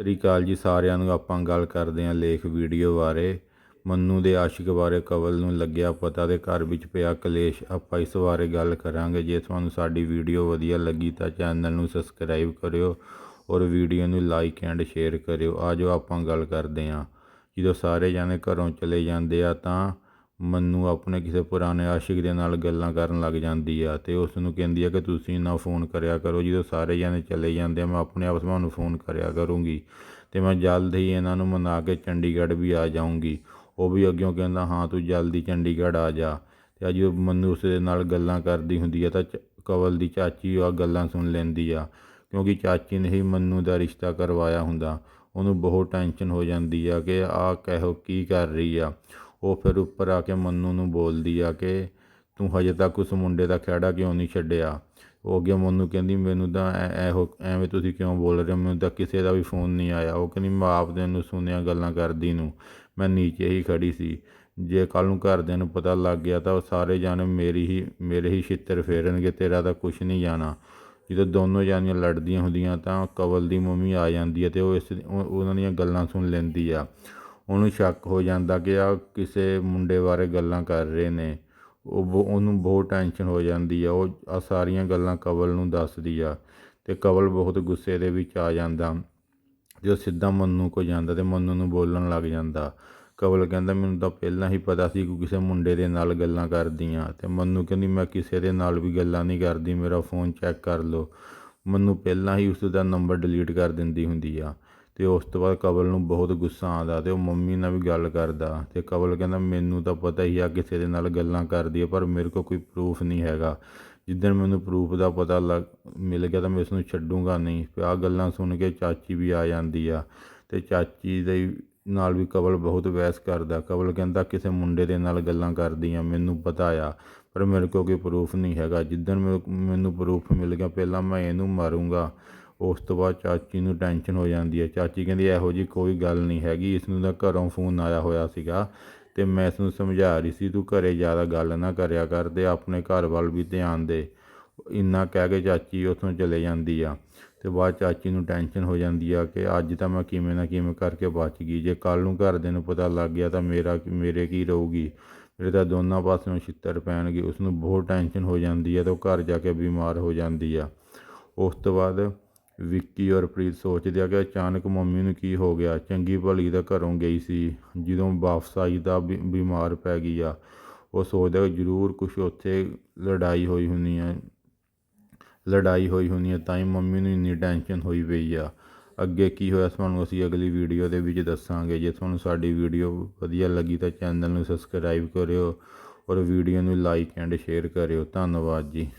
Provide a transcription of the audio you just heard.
ਸਤਿ ਸ਼੍ਰੀ ਅਕਾਲ ਜੀ ਸਾਰਿਆਂ ਨੂੰ। ਆਪਾਂ ਗੱਲ ਕਰਦੇ ਹਾਂ ਲੇਖ ਵੀਡੀਓ ਬਾਰੇ। ਮੰਨੂ ਦੇ ਆਸ਼ਿਕ ਬਾਰੇ, ਕਵਲ ਨੂੰ ਲੱਗਿਆ ਪਤਾ ਤੇ ਘਰ ਵਿੱਚ ਪਿਆ ਕਲੇਸ਼। ਆਪਾਂ ਇਸ ਬਾਰੇ ਗੱਲ ਕਰਾਂਗੇ। ਜੇ ਤੁਹਾਨੂੰ ਸਾਡੀ ਵੀਡੀਓ ਵਧੀਆ ਲੱਗੀ ਤਾਂ ਚੈਨਲ ਨੂੰ ਸਬਸਕ੍ਰਾਈਬ ਕਰਿਓ ਔਰ ਵੀਡੀਓ ਨੂੰ ਲਾਈਕ ਐਂਡ ਸ਼ੇਅਰ ਕਰਿਓ। ਆਜੋ ਆਪਾਂ ਗੱਲ ਕਰਦੇ ਹਾਂ। ਜਦੋਂ ਸਾਰੇ ਜਾਣੇ ਘਰੋਂ ਚਲੇ ਜਾਂਦੇ ਆ ਤਾਂ ਮੰਨੂ ਆਪਣੇ ਕਿਸੇ ਪੁਰਾਣੇ ਆਸ਼ਿਕ ਦੇ ਨਾਲ ਗੱਲਾਂ ਕਰਨ ਲੱਗ ਜਾਂਦੀ ਆ ਤੇ ਉਸ ਨੂੰ ਕਹਿੰਦੀ ਆ ਕਿ ਤੁਸੀਂ ਨਾ ਫੋਨ ਕਰਿਆ ਕਰੋ, ਜਦੋਂ ਸਾਰੇ ਜਾਣੇ ਚਲੇ ਜਾਂਦੇ ਆ, ਮੈਂ ਆਪਣੇ ਆਪ ਤੁਹਾਨੂੰ ਫੋਨ ਕਰਿਆ ਕਰੂੰਗੀ ਤੇ ਮੈਂ ਜਲਦ ਹੀ ਇਹਨਾਂ ਨੂੰ ਮਨਾ ਕੇ ਚੰਡੀਗੜ੍ਹ ਵੀ ਆ ਜਾਊਂਗੀ। ਉਹ ਵੀ ਅੱਗਿਓਂ ਕਹਿੰਦਾ, ਹਾਂ, ਤੂੰ ਜਲਦੀ ਚੰਡੀਗੜ੍ਹ ਆ ਜਾ। ਤੇ ਅੱਜ ਉਹ ਮੰਨੂ ਉਸ ਦੇ ਨਾਲ ਗੱਲਾਂ ਕਰਦੀ ਹੁੰਦੀ ਆ ਤਾਂ ਚ- ਕਵਲ ਦੀ ਚਾਚੀ ਆ ਗੱਲਾਂ ਸੁਣ ਲੈਂਦੀ ਆ, ਕਿਉਂਕਿ ਚਾਚੀ ਨੇ ਹੀ ਮੰਨੂ ਦਾ ਰਿਸ਼ਤਾ ਕਰਵਾਇਆ ਹੁੰਦਾ। ਉਹਨੂੰ ਬਹੁਤ ਟੈਨਸ਼ਨ ਹੋ ਜਾਂਦੀ ਆ ਕਿ ਆਹ ਕਹਿੋ ਕੀ ਕਰ ਰਹੀ ਆ। ਉਹ ਫਿਰ ਉੱਪਰ ਆ ਕੇ ਮੰਨੂ ਨੂੰ ਬੋਲਦੀ ਆ ਕਿ ਤੂੰ ਹਜੇ ਤੱਕ ਉਸ ਮੁੰਡੇ ਦਾ ਖਹਿੜਾ ਕਿਉਂ ਨਹੀਂ ਛੱਡਿਆ? ਉਹ ਅੱਗੇ ਮੰਨੂ ਕਹਿੰਦੀ, ਮੈਨੂੰ ਤਾਂ ਐ- ਇਹੋ ਐਵੇਂ ਤੁਸੀਂ ਕਿਉਂ ਬੋਲ ਰਹੇ ਹੋ? ਮੈਨੂੰ ਤਾਂ ਕਿਸੇ ਦਾ ਵੀ ਫੋਨ ਨਹੀਂ ਆਇਆ। ਉਹ ਕਹਿੰਦੀ, ਮੈਂ ਆਪਦੇ ਨੂੰ ਸੁਣਿਆ, ਗੱਲਾਂ ਕਰਦੀ ਨੂੰ। ਮੈਂ ਨੀਚੇ ਹੀ ਖੜੀ ਸੀ। ਜੇ ਕੱਲ ਨੂੰ ਘਰਦਿਆਂ ਨੂੰ ਪਤਾ ਲੱਗ ਗਿਆ ਤਾਂ ਉਹ ਸਾਰੇ ਜਾਣੇ ਮੇਰੀ ਹੀ, ਮੇਰੇ ਹੀ ਛਿੱਤਰ ਫੇਰਨਗੇ, ਤੇਰਾ ਤਾਂ ਕੁਝ ਨਹੀਂ ਜਾਣਾ। ਜਦੋਂ ਦੋਨੋਂ ਜਾਨੀਆਂ ਲੜਦੀਆਂ ਹੁੰਦੀਆਂ ਤਾਂ ਕਵਲ ਦੀ ਮੰਮੀ ਆ ਜਾਂਦੀ ਹੈ ਤੇ ਉਹ ਇਸ ਉਹਨਾਂ ਦੀਆਂ ਗੱਲਾਂ ਸੁਣ ਲੈਂਦੀ ਆ। ਉਹਨੂੰ ਸ਼ੱਕ ਹੋ ਜਾਂਦਾ ਕਿ ਆਹ ਕਿਸੇ ਮੁੰਡੇ ਬਾਰੇ ਗੱਲਾਂ ਕਰ ਰਹੇ ਨੇ। ਉਹ ਬਹੁ- ਉਹਨੂੰ ਬਹੁਤ ਟੈਨਸ਼ਨ ਹੋ ਜਾਂਦੀ ਆ। ਉਹ ਆਹ ਸਾਰੀਆਂ ਗੱਲਾਂ ਕਵਲ ਨੂੰ ਦੱਸਦੀ ਆ ਅਤੇ ਕਵਲ ਬਹੁਤ ਗੁੱਸੇ ਦੇ ਵਿੱਚ ਆ ਜਾਂਦਾ। ਅਤੇ ਉਹ ਸਿੱਧਾ ਮੰਨੂ ਕੋ ਜਾਂਦਾ ਅਤੇ ਮੰਨੂ ਨੂੰ ਬੋਲਣ ਲੱਗ ਜਾਂਦਾ। ਕਵਲ ਕਹਿੰਦਾ, ਮੈਨੂੰ ਤਾਂ ਪਹਿਲਾਂ ਹੀ ਪਤਾ ਸੀ ਕਿ ਕਿਸੇ ਮੁੰਡੇ ਦੇ ਨਾਲ ਗੱਲਾਂ ਕਰਦੀ ਕਰਦੀਆਂ। ਅਤੇ ਮੰਨੂ ਕਹਿੰਦੀ, ਮੈਂ ਕਿਸੇ ਦੇ ਨਾਲ ਵੀ ਗੱਲਾਂ ਨਹੀਂ ਕਰਦੀ। ਮੇਰਾ ਫੋਨ ਚੈੱਕ ਕਰ ਲਓ। ਮੈਨੂੰ ਪਹਿਲਾਂ ਹੀ ਉਸ ਦਾ ਨੰਬਰ ਡਿਲੀਟ ਕਰ ਦਿੰਦੀ ਹੁੰਦੀ ਆ। ਤੇ ਉਸ ਤੋਂ ਬਾਅਦ ਕਵਲ ਨੂੰ ਬਹੁਤ ਗੁੱਸਾ ਆਉਂਦਾ ਤੇ ਉਹ ਮੰਮੀ ਨਾਲ ਵੀ ਗੱਲ ਕਰਦਾ ਤੇ ਕਵਲ ਕਹਿੰਦਾ, ਮੈਨੂੰ ਤਾਂ ਪਤਾ ਹੀ ਆ ਕਿਸੇ ਦੇ ਨਾਲ ਗੱਲਾਂ ਕਰਦੀ ਹੈ ਪਰ ਮੇਰੇ ਕੋਲ ਕੋਈ ਪ੍ਰੂਫ ਨਹੀਂ ਹੈਗਾ। ਜਿੱਦਣ ਮੈਨੂੰ ਪ੍ਰੂਫ ਦਾ ਪਤਾ ਲੱਗ, ਮਿਲ ਗਿਆ ਤਾਂ ਮੈਂ ਇਸ ਨੂੰ ਛੱਡੂੰਗਾ ਨਹੀਂ। ਫਿਰ ਆਹ ਗੱਲਾਂ ਸੁਣ ਕੇ ਚਾਚੀ ਵੀ ਆ ਜਾਂਦੀ ਆ ਤੇ ਚਾਚੀ ਦੇ ਨਾਲ ਵੀ ਕਵਲ ਬਹੁਤ ਬਹਿਸ ਕਰਦਾ। ਕਵਲ ਕਹਿੰਦਾ, ਕਿਸੇ ਮੁੰਡੇ ਦੇ ਨਾਲ ਗੱਲਾਂ ਕਰਦੀ ਆ ਮੈਨੂੰ ਪਤਾ ਆ, ਪਰ ਮੇਰੇ ਕੋਲ ਕੋਈ ਪ੍ਰੂਫ ਨਹੀਂ ਹੈਗਾ। ਜਿੱਦਣ ਮੈਨੂੰ- ਮੈਨੂੰ ਪ੍ਰੂਫ ਮਿਲ ਗਿਆ, ਪਹਿਲਾਂ ਮੈਂ ਇਹਨੂੰ ਮਾਰੂੰਗਾ। ਉਸ ਤੋਂ ਬਾਅਦ ਚਾਚੀ ਨੂੰ ਟੈਨਸ਼ਨ ਹੋ ਜਾਂਦੀ ਹੈ। ਚਾਚੀ ਕਹਿੰਦੀ, ਇਹੋ ਜੀ ਕੋਈ ਗੱਲ ਨਹੀਂ ਹੈਗੀ। ਇਸ ਨੂੰ ਤਾਂ ਘਰੋਂ ਫੋਨ ਆਇਆ ਹੋਇਆ ਸੀਗਾ ਤੇ ਮੈਂ ਇਸ ਨੂੰ ਸਮਝਾ ਰਹੀ ਸੀ, ਤੂੰ ਘਰੇ ਜ਼ਿਆਦਾ ਗੱਲ ਨਾ ਕਰਿਆ ਕਰ ਤੇ ਆਪਣੇ ਘਰ ਵੱਲ ਵੀ ਧਿਆਨ ਦੇ। ਇੰਨਾ ਕਹਿ ਕੇ ਚਾਚੀ ਉੱਥੋਂ ਚਲੇ ਜਾਂਦੀ ਆ ਤੇ ਬਾਅਦ ਚਾਚੀ ਨੂੰ ਟੈਨਸ਼ਨ ਹੋ ਜਾਂਦੀ ਆ ਕਿ ਅੱਜ ਤਾਂ ਮੈਂ ਕਿਵੇਂ ਨਾ ਕਿਵੇਂ ਕਰਕੇ ਬਚ ਗਈ। ਜੇ ਕੱਲ ਨੂੰ ਘਰਦਿਆਂ ਨੂੰ ਪਤਾ ਲੱਗ ਗਿਆ ਤਾਂ ਮੇਰਾ ਮੇਰੇ ਕੀ ਰਹੂਗੀ? ਮੇਰੇ ਤਾਂ ਦੋਨਾਂ ਪਾਸਿਓਂ ਛਿੱਤਰ ਪੈਣਗੇ। ਉਸ ਨੂੰ ਬਹੁਤ ਟੈਨਸ਼ਨ ਹੋ ਜਾਂਦੀ ਆ ਤੇ ਉਹ ਘਰ ਜਾ ਕੇ ਬਿਮਾਰ ਹੋ ਜਾਂਦੀ ਆ। ਉਸ ਤੋਂ ਬਾਅਦ ਵਿੱਕੀ ਔਰ ਪ੍ਰੀਤ ਸੋਚਦੇ ਆ ਕਿ ਅਚਾਨਕ ਮੰਮੀ ਨੂੰ ਕੀ ਹੋ ਗਿਆ। ਚੰਗੀ ਭਲੀ ਤਾਂ ਘਰੋਂ ਗਈ ਸੀ। ਜਦੋਂ ਵਾਪਸ ਆਈ ਤਾਂ ਬਿ- ਬਿਮਾਰ ਪੈ ਗਈ ਆ। ਉਹ ਸੋਚਦਾ ਕਿ ਜ਼ਰੂਰ ਕੁਝ ਉੱਥੇ ਲੜਾਈ ਹੋਈ ਹੁੰਦੀ ਆ। ਲੜਾਈ ਹੋਈ ਹੁੰਦੀ ਆ ਤਾਂ ਹੀ ਮੰਮੀ ਨੂੰ ਇੰਨੀ ਟੈਨਸ਼ਨ ਹੋਈ ਪਈ ਆ। ਅੱਗੇ ਕੀ ਹੋਇਆ ਤੁਹਾਨੂੰ ਅਸੀਂ ਅਗਲੀ ਵੀਡੀਓ ਦੇ ਵਿੱਚ ਦੱਸਾਂਗੇ। ਜੇ ਤੁਹਾਨੂੰ ਸਾਡੀ ਵੀਡੀਓ ਵਧੀਆ ਲੱਗੀ ਤਾਂ ਚੈਨਲ ਨੂੰ ਸਬਸਕ੍ਰਾਈਬ ਕਰਿਓ ਔਰ ਵੀਡੀਓ ਨੂੰ ਲਾਈਕ ਐਂਡ ਸ਼ੇਅਰ ਕਰਿਓ। ਧੰਨਵਾਦ ਜੀ।